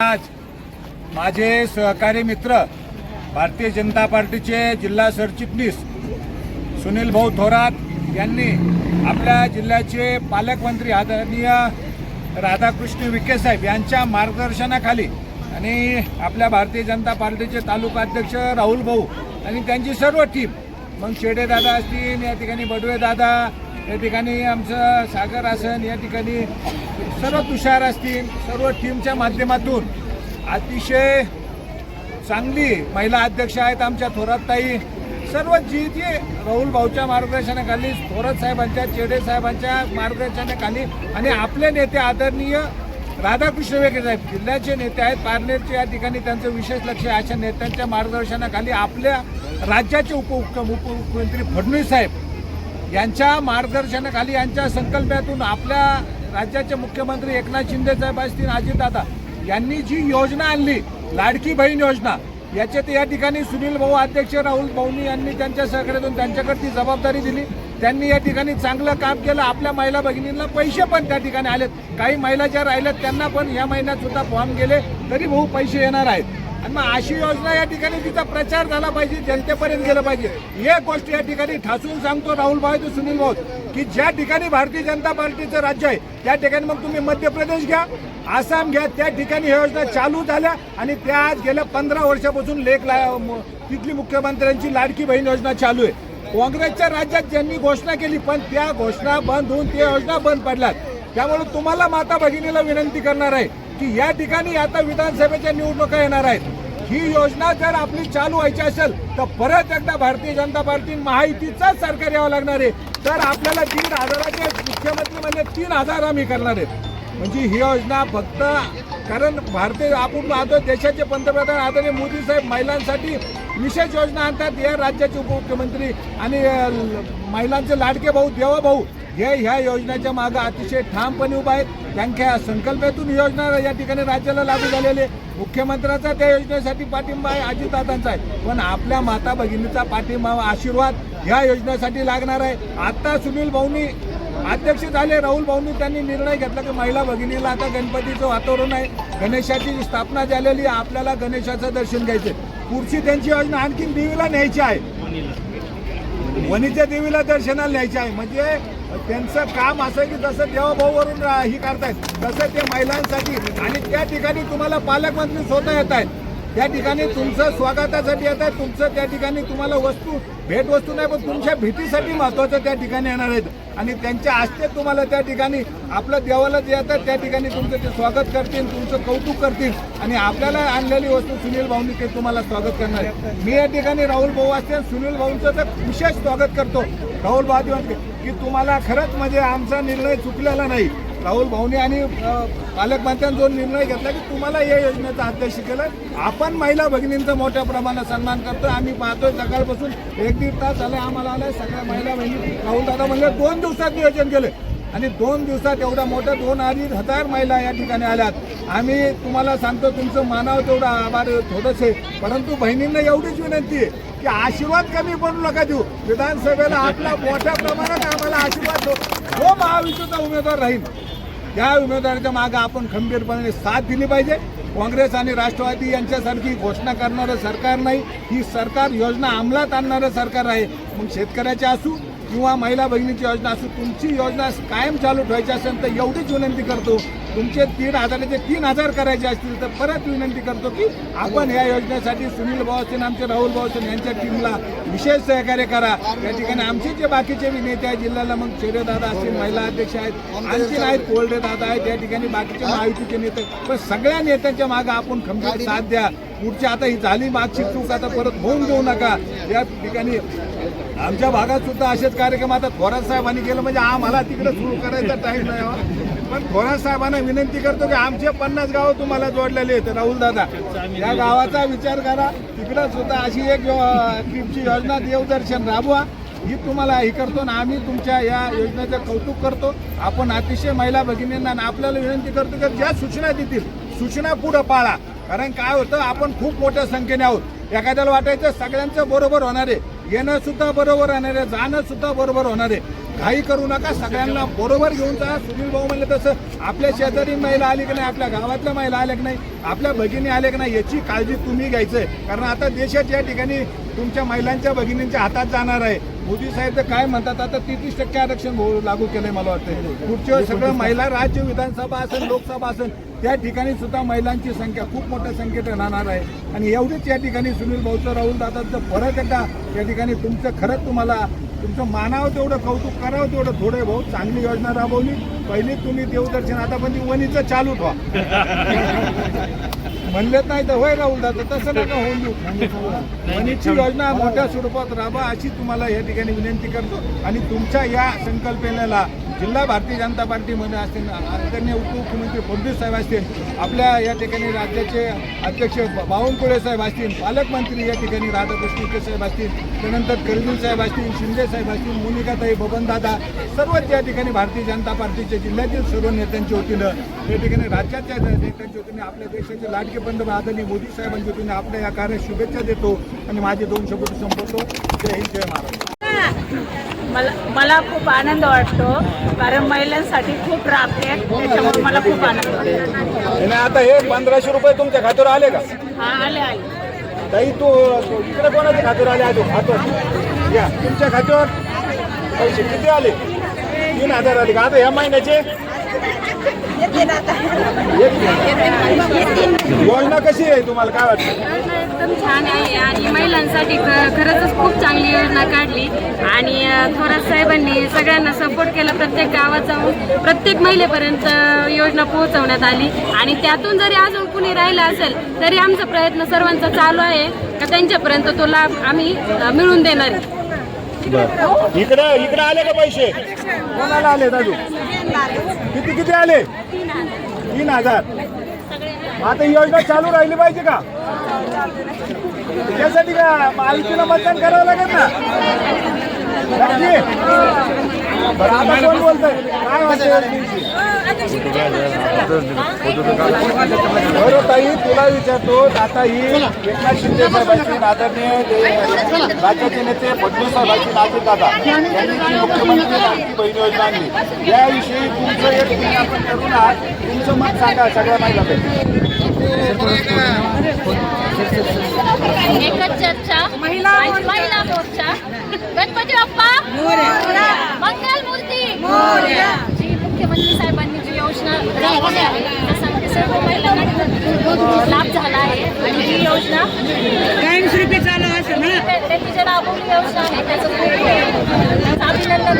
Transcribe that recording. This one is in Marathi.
आज माझे सहकारी मित्र भारतीय जनता पार्टीचे जिल्हा सरचिटणीस सुनील भाऊ थोरात यांनी आपल्या जिल्ह्याचे पालकमंत्री आदरणीय राधाकृष्ण विखे साहेब यांच्या मार्गदर्शनाखाली आणि आपल्या भारतीय जनता पार्टीचे तालुका अध्यक्ष राहुल भाऊ आणि त्यांची सर्व टीम मग शेडे दादा असतील या ठिकाणी बडवे दादा या ठिकाणी आमचं सागर आसन या ठिकाणी सर्व तुषार असतील सर्व टीमच्या माध्यमातून अतिशय चांगली महिला अध्यक्ष आहेत आमच्या थोरात ताई. सर्व जी जी राहुल भाऊच्या मार्गदर्शनाखाली थोरात साहेबांच्या चेडे साहेबांच्या मार्गदर्शनाखाली आणि आपले नेते आदरणीय राधाकृष्ण वेगळे साहेब जिल्ह्याचे नेते आहेत पारनेरचे या ठिकाणी त्यांचं विशेष लक्ष आहे. अशा नेत्यांच्या मार्गदर्शनाखाली आपल्या राज्याचे उप उपमुख्यमंत्री फडणवीस साहेब यांच्या मार्गदर्शनाखाली यांच्या संकल्पातून आपल्या राज्याचे मुख्यमंत्री एकनाथ शिंदे साहेब असतील अजितदादा यांनी जी योजना आणली लाडकी बहीण योजना याच्यात या ठिकाणी सुनील भाऊ अध्यक्ष राहुल भाऊनी यांनी त्यांच्या सहकार्यातून त्यांच्याकडे ती जबाबदारी दिली. त्यांनी या ठिकाणी चांगलं काम केलं. आपल्या महिला भगिनींना पैसे पण त्या ठिकाणी आलेत. काही महिला ज्या राहिल्यात त्यांना पण या महिन्यात सुद्धा फॉर्म गेले. तरी भाऊ पैसे येणार आहेत. आणि मग अशी योजना या ठिकाणी तिचा प्रचार झाला पाहिजे जनतेपर्यंत गेलं पाहिजे. हे गोष्ट या ठिकाणी ठासून सांगतो राहुल भाई तो सुनील भाऊ. की ज्या ठिकाणी भारतीय जनता पार्टीचं राज्य आहे त्या ठिकाणी मग तुम्ही मध्य प्रदेश घ्या आसाम घ्या. त्या ठिकाणी ह्या योजना चालू झाल्या आणि त्या आज गेल्या पंधरा वर्षापासून लेख ला तिथली मुख्यमंत्र्यांची लाडकी बहीण योजना चालू आहे. काँग्रेसच्या राज्यात ज्यांनी घोषणा केली पण त्या घोषणा बंद होऊन त्या योजना बंद पडल्यात. त्यामुळे तुम्हाला माता भगिनीला विनंती करणार आहे की या ठिकाणी आता विधानसभेच्या निवडणुका येणार आहेत. ही योजना जर आपली चालू व्हायची असेल तर परत एकदा भारतीय जनता पार्टी महायुतीचाच सरकार यावं लागणार आहे. तर आपल्याला तीन हजाराचे मुख्यमंत्री म्हणजे तीन हजार आम्ही करणार आहेत. म्हणजे ही योजना फक्त कारण भारतीय आपण पाहतो देशाचे पंतप्रधान आदरणीय मोदी साहेब महिलांसाठी विशेष योजना आणतात या राज्याचे उपमुख्यमंत्री आणि महिलांचे लाडके भाऊ देवा भाऊ हे ह्या योजनेच्या मागं अतिशय ठामपणे उभा आहेत. त्यांच्या संकल्पातून योजना या ठिकाणी राज्याला लागू झालेली आहे. मुख्यमंत्र्याचा त्या योजनेसाठी पाठिंबा आहे अजितदादांचा आहे. पण आपल्या माता भगिनीचा पाठिंबा आशीर्वाद ह्या योजनेसाठी लागणार आहे. आत्ता सुनील भाऊनी अध्यक्ष झाले राहुल भाऊंनी त्यांनी निर्णय घेतला की महिला भगिनीला आता गणपतीचं वातावरण आहे. गणेशाची स्थापना झालेली आहे आपल्याला गणेशाचं दर्शन घ्यायचं पुढची त्यांची योजना आणखीन देवीला न्यायची आहे. वणीच्या देवीला दर्शनाला न्यायचे आहे. म्हणजे त्यांचं काम असं आहे की जसं देवाभाऊवरून रा- ही करतायत तसं ते महिलांसाठी आणि त्या ठिकाणी तुम्हाला पालकमंत्री स्वतः येत आहेत. त्या ठिकाणी तुमचं स्वागतासाठी येत आहे तुमचं त्या ठिकाणी तुम्हाला वस्तू भेटवस्तू नाही पण तुमच्या भेटीसाठी महत्वाचं त्या ठिकाणी येणार आहेत. आणि त्यांच्या असते तुम्हाला त्या ठिकाणी आपलं देवाला जे येतात त्या ठिकाणी तुमचं ते स्वागत करतील तुमचं कौतुक करतील. आणि आपल्याला आणलेली वस्तू सुनील भाऊंनी ते तुम्हाला स्वागत करणार आहे. मी या ठिकाणी राहुल भाऊ असते सुनील भाऊंचं तर विशेष स्वागत करतो. राहुल भाऊ की तुम्हाला खरंच म्हणजे आमचा निर्णय चुकलेला नाही. राहुल भाऊनी आणि पालकमंत्र्यांनी जो निर्णय घेतला की तुम्हाला या योजनेचा अध्यक्ष केलं आपण महिला भगिनींचा मोठ्या प्रमाणात सन्मान करतो आम्ही पाहतोय सकाळपासून एक दीड तास झाले आम्हाला आलाय सगळ्या महिला बहिणी राहुल दादा म्हणजे दोन दिवसात नियोजन केलं आणि दोन दिवसात एवढा मोठा दोन अडीच हजार महिला या ठिकाणी आल्यात. आम्ही तुम्हाला सांगतो तुमचं मानाव तेवढा आभार थोडंसे आहे. परंतु बहिणींना एवढीच विनंती आहे की आशीर्वाद कमी पडू नका देऊ. विधानसभेला आपला मोठ्या प्रमाणात आम्हाला आशीर्वाद तो जो महाविष्णूचा उमेदवार राहील. त्या उमेदवाराच्या मागे आपण खंबीरपणे साथ दिली पाहिजे. काँग्रेस आणि राष्ट्रवादी यांच्यासारखी घोषणा करणारं सरकार नाही. ही सरकार योजना अंमलात आणणारं सरकार आहे. मग शेतकऱ्याचे असू किंवा महिला बहिणीची योजना असेल तुमची योजना कायम चालू ठेवायची असेल तर एवढीच विनंती करतो. तुमचे तीन हजाराचे तीन हजार करायचे असतील तर परत विनंती करतो की आपण या योजनेसाठी सुनील भाऊ आमचे राहुल भाऊ यांच्या टीमला विशेष सहकार्य करा. या ठिकाणी आमचे जे बाकीचे बी नेते आहेत जिल्ह्याला मग शेरे दादा असतील महिला अध्यक्ष आहेत आणखीन आहेत कोल्डे दादा आहेत या ठिकाणी बाकीचे महायुतीचे नेते. पण सगळ्या नेत्यांच्या मागे आपण खंबीर साथ द्या. पुढची आता ही झाली मागची चूक आता परत होऊन देऊ नका. या ठिकाणी आमच्या भागात सुद्धा असेच कार्यक्रम. आता थोरात साहेबांनी केलं म्हणजे आम्हाला तिकडे सुरू करायचा टाईम नाही हो. पण थोरात साहेबांना विनंती करतो की आमचे पन्नास गावं तुम्हाला जोडलेले आहेत राहुल दादा. या गावाचा विचार करा. तिकडं सुद्धा अशी एक ट्रीपची योजना देवदर्शन राबवा. ही तुम्हाला हे करतो ना आम्ही तुमच्या या योजनेचं कौतुक करतो. आपण अतिशय महिला भगिनींना आणि आपल्याला विनंती करतो की ज्या सूचना देतील सूचना पुढं पाळा. कारण काय होतं आपण खूप मोठ्या संख्येने आहोत. एखाद्याला वाटायचं सगळ्यांचं बरोबर होणार आहे. येणं सुद्धा बरोबर होणार आहे जाणं सुद्धा बरोबर होणार आहे. घाई करू नका सगळ्यांना बरोबर घेऊन जा. सुनील भाऊ म्हणले तसं आपल्या शेजारी महिला आली की नाही आपल्या गावातल्या महिला आल्या की नाही आपल्या भगिनी आल्या की नाही याची काळजी तुम्ही घ्यायचंय. कारण आता देशात या ठिकाणी तुमच्या महिलांच्या भगिनींच्या हातात जाणार आहे. मोदी साहेब तर काय म्हणतात आता तेहतीस टक्के आरक्षण लागू केलंय मला वाटतं पुढच्या सगळं महिला राज्य विधानसभा असेल लोकसभा असेल त्या ठिकाणी सुद्धा महिलांची संख्या खूप मोठ्या संख्येत राहणार आहे. आणि एवढीच या ठिकाणी सुनील भाऊचं राहुल दादाचं फरक एकदा या ठिकाणी तुमचं खरंच तुम्हाला तुमचं मानावं तेवढं कौतुक करावं तेवढं थोडे भाऊ चांगली योजना राबवली. पहिली तुम्ही देवदर्शन आता पण ती वणीचं चालू ठेवा. म्हणलेत नाही तर होय राहुल दादा तसं नका होऊन देऊ. वणीची योजना मोठ्या स्वरूपात राबा अशी तुम्हाला या ठिकाणी विनंती करतो. आणि तुमच्या या संकल्पनेला जिल्हा भारतीय जनता पार्टीमध्ये असतील आदरणीय उपमुख्यमंत्री फडणवीस साहेब असतील आपल्या या ठिकाणी राज्याचे अध्यक्ष बावनकुळे साहेब असतील पालकमंत्री या ठिकाणी राधाकृष्ण विखे साहेब असतील त्यानंतर करवीर साहेब असतील शिंदे साहेब असतील मोनिकाताई बबनदादा सर्वच या ठिकाणी भारतीय जनता पार्टीच्या जिल्ह्यातील सर्व नेत्यांच्या वतीनं या ठिकाणी राज्याच्या नेत्यांच्या वतीने आपल्या देशाचे लाडके पंतप्रधान आदरणीय मोदी साहेबांच्या वतीने आपल्या या कार्यात शुभेच्छा देतो आणि माझे दोन शब्द संपवतो. जय हिंद जय महाराष्ट्र. मला मला खूप आनंद वाटतो कारण महिलांसाठी खूप राबते त्याच्यामुळे मला खूप आनंद वाटतो. आणि आता हे पंधराशे रुपये तुमच्या खात्यावर आले का? हा आले आले. ताई तू तू इकडे कोणाच्या खात्यावर आले? अजून खात्यावर. या तुमच्या खात्यावर. पैसे किती आले? तीन हजार आले का? आता या महिन्याचे? योजना कशी आहे तुम्हाला? काय वाटतं? एकदम छान आहे आणि महिलांसाठी ख- खरंच खूप चांगली योजना काढली. आणि थोरात साहेबांनी सगळ्यांना सपोर्ट केला. प्रत्येक गावात जाऊन प्रत्येक महिलेपर्यंत योजना पोहोचवण्यात आली. आणि त्यातून जरी अजून कुणी राहिलं असेल तरी आमचा प्रयत्न सर्वांचा चालू आहे. का त्यांच्यापर्यंत तो लाभ आम्ही मिळवून देणार आहे. इकडे इकडे आले का पैसे? कोणाला आले दादू किती किती आले? तीन हजार. आता योजना चालू राहिली पाहिजे का? त्यासाठी का मालकीला मतदान करावं लागेल ना? कोण बोलतंय? काय बरं ताई तुला विचारतो आता ही एकनाथ शिंदे साहेबांची आदरणीय राज्याचे नेते फडणवीस साहेबांची नाते दादा यांनी मुख्यमंत्री लाडकी बहीण योजना आणली याविषयी तुमचं एक आपण करून आहात तुमचं मत सांगा सगळ्या माहिती एकच चर्चा. महिला महिला मोर्चा. गणपती बाप्पा. मंगल मूर्ती. जी मुख्यमंत्री साहेबांनी जी योजना राबवली आहे त्यासाठी सर्व महिलांना लाभ झाला आहे. आणि ही योजना कायमस्वरूपी चालू असं ना त्या- त्यांनी जी राबवली योजना आहे त्याचं खूप अभिनंदन.